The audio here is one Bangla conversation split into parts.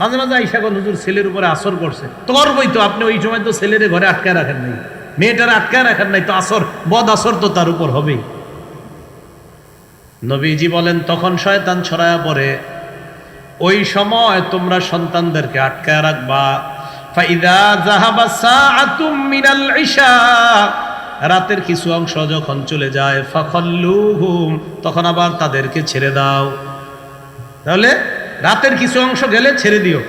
মাঝে মাঝে আইসা কোন, হুজুর, ছেলের উপরে আসর করছে তো করবই তো আপনি ওই সময় তো ছেলের ঘরে আটকায় রাখেন নাই। মেয়েটার আটকায় রাখেন নাই তো আসর, বদ আসর তো তার উপর হবেই। নবীজি বলেন, তখন শয়তান ছড়ায়া পড়ে। ওই সময় তোমরা সন্তানদেরকে আটকায় রাখবা। রাতের কিছু অংশ যখন চলে যায়, ফাখাল্লুহুম, তখন আবার তাদেরকে ছেড়ে দাও। তাহলে রাতের কিছু অংশ গেলে ছেড়ে দিও।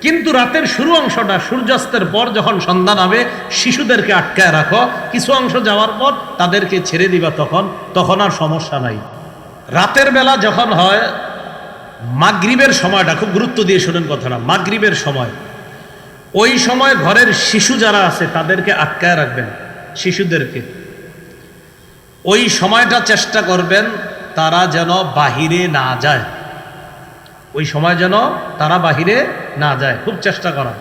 কিন্তু রাতের শুরু অংশটা সূর্যাস্তের পর যখন সন্ধ্যা নামে শিশুদেরকে আটকায় রাখো। কিছু অংশ যাওয়ার পর তাদেরকে ছেড়ে দিবা তখন তখন আর সমস্যা নাই। রাতের বেলা যখন হয়, মাগরিবের সময়টা, খুব গুরুত্ব দিয়ে শোনেন কথাটা, মাগরিবের সময়। ওই সময় ঘরের শিশু যারা আছে, তাদেরকে আটকায় রাখবেন, শিশুদেরকে। ওই সময়টা চেষ্টা করবেন, তারা যেন বাহিরে না যায়। ওই সময় যেন তারা বাহিরে না যায় খুব চেষ্টা করা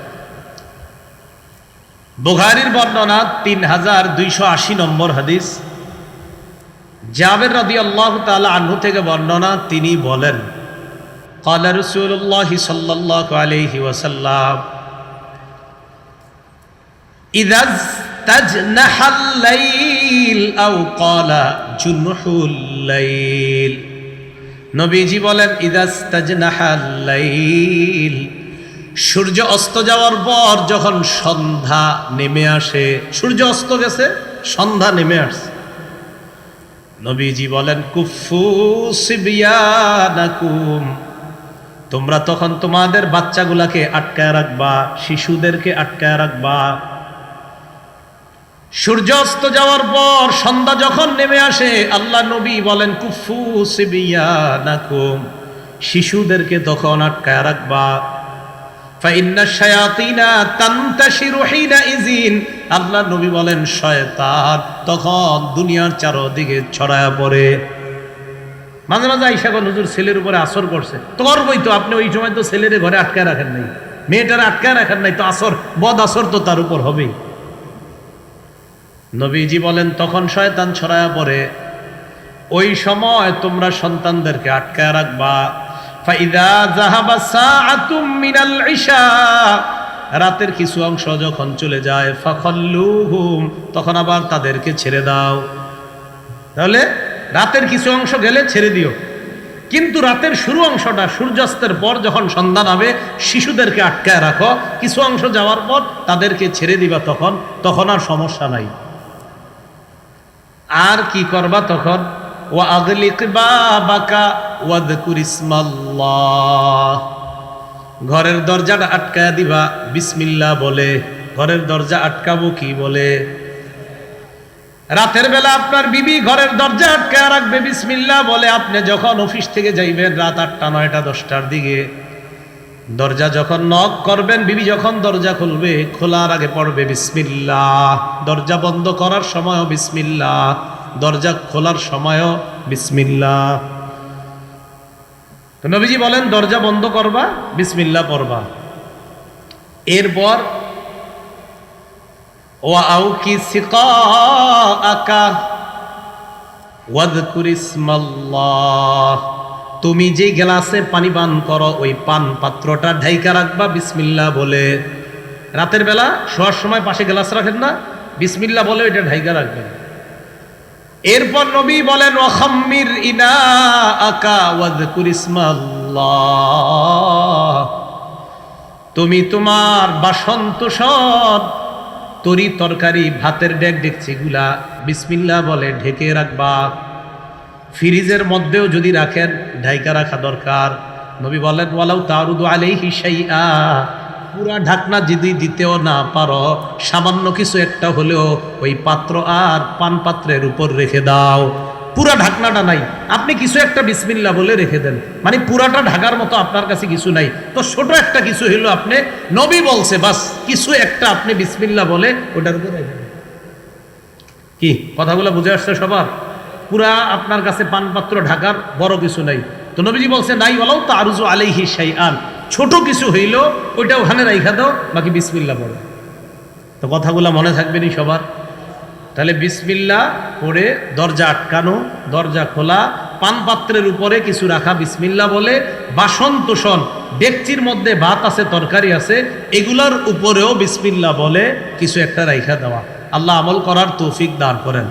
বুখারির বর্ণনা তিন হাজার দুইশো আশি নম্বর হাদিস জাবের রদি আল্লাহ তালা আনহু থেকে বর্ণনা তিনি বলেন قال رسول الله صلى الله عليه وسلم إذا استجنح الليل أو قال جنح الليل নবীজি বলেন ইদাস্তাজনাহাল্লাইল সূর্য অস্ত যাওয়ার পর যখন সন্ধ্যা নেমে আসে, সূর্য অস্ত গেছে, সন্ধ্যা নেমে আসছে। নবীজি বলেন কুফু সিবিয়ানাকুম তোমরা তখন তোমাদের বাচ্চাগুলাকে আটকায় রাখবা, শিশুদেরকে আটকায় রাখবা। সূর্য অস্ত যাওয়ার পর সন্ধ্যা যখন নেমে আসে, আল্লাহ নবী বলেন কুফু সিবিয়ানাকুম। শিশুদেরকে তখন আটকায় রাখবা। আল্লাহ নবী বলেন, শয়তান তখন দুনিয়ার চারদিকে ছড়ায়া পড়ে। মাঝে মাঝে আইসা হুজুর, ছেলের উপরে আসর করছে তো করবই তো আপনি ওই সময় তো ছেলের ঘরে আটকায় রাখেন নাই। মেয়েটার আটকায় রাখেন নাই, তো আসর, বদ আসর তো তার উপর হবেই। নবীজি বলেন, তখন শয়তান ছড়ায়া পড়ে। ওই সময় তোমরা সন্তানদেরকে আটকায় রাখবা। রাতের কিছু অংশ যখন চলে যায়, ফাখাল্লুহুম, তখন আবার তাদেরকে ছেড়ে দাও। তাহলে রাতের কিছু অংশ গেলে ছেড়ে দিও। কিন্তু রাতের শুরু অংশটা, সূর্যাস্তের পর যখন সন্ধ্যা নামে, শিশুদেরকে আটকায় রাখো। কিছু অংশ যাওয়ার পর তাদেরকে ছেড়ে দিবা তখন। তখন আর সমস্যা নাই। আর কি করবা তখন? ও আগলিক বাকা ওয়াদকুর ইসমাল্লাহ। ঘরের দরজাটা আটকায় দিবা বিসমিল্লা বলে। ঘরের দরজা আটকাবো কি বলে? রাতের বেলা আপনার বিবি ঘরের দরজা আটকায় রাখবে বিসমিল্লা বলে। আপনি যখন অফিস থেকে যাইবেন রাত আটটা, নয়টা, দশটার দিকে। দরজা যখন নক করবেন, বিবি যখন দরজা খুলবে, খোলার আগে পড়বে বিসমিল্লাহ। দরজা বন্ধ করার সময়ও বিসমিল্লাহ। দরজা খোলার সময়ও বিসমিল্লাহ। তো নবীজি বলেন, দরজা বন্ধ করবা, বিসমিল্লাহ পড়বা। এরপর ওয়াও কি সিকা আকা ওয়াদকুর ইসমাল্লাহ। তুমি যে গ্লাসে পানি পান করো, ওই পান পাত্রটা ঢাইকা রাখবা, বিসমিল্লাহ বলে। রাতের বেলা শোয়ার সময় পাশে গ্লাস রাখেন না, বিসমিল্লাহ বলে, ওইটা ঢাইকা রাখবেন। এরপর নবী বলেন, ওয়াখাম্মির ইনা আকা তুমি তোমার বাসন্ত সদ তরি তরকারি, ভাতের ডেক ডেকচিগুলা বিসমিল্লাহ বলে ঢেকে রাখবা। ফ্রিজের মধ্যেও যদি রাখেন, ঢাইকা রাখা দরকার। নবী বলেন, ওয়ালাউ তারুদু আলাইহি শাইআ পুরা ঢাকনা যদি দিতেও না পারো, সামান্য কিছু একটা হলেও ওই পাত্র আর পান পাত্রের উপর রেখে দাও। পুরা ঢাকনাটা নাই। আপনি কিছু একটা বিসমিল্লা বলে রেখে দেন। মানে পুরাটা ঢাকার মতো আপনার কাছে কিছু নাই। তো ছোট একটা কিছু হইল আপনি, নবী বলছে, বাস, কিছু একটা আপনি বিসমিল্লা বলে ওটার উপর রেখে কি? কথাগুলো বুঝে আসছে সবার? পুরা আপনার কাছে পানপাত্র ঢাকার বড় কিছু নাই। তো নবীজি বলছে নাই বলাও তা আরুজু আলাইহি শাইআন। ছোট কিছু হইল ওইটা ওখানে রাইখা দাও, বাকি বিসমিল্লা পড়ো। তো কথাগুলো মনে থাকবেনি সবার? তাহলে বিসমিল্লা পড়ে দরজা আটকানো, দরজা খোলা, পানপাত্রের উপরে কিছু রাখা বিসমিল্লা বলে, বাসন তোষণ ডেকচির মধ্যে ভাত আছে, তরকারি আছে, এগুলোর উপরেও বিসমিল্লা বলে কিছু একটা রাইখা দেওয়া। আল্লাহ আমল করার তৌফিক দান করেন।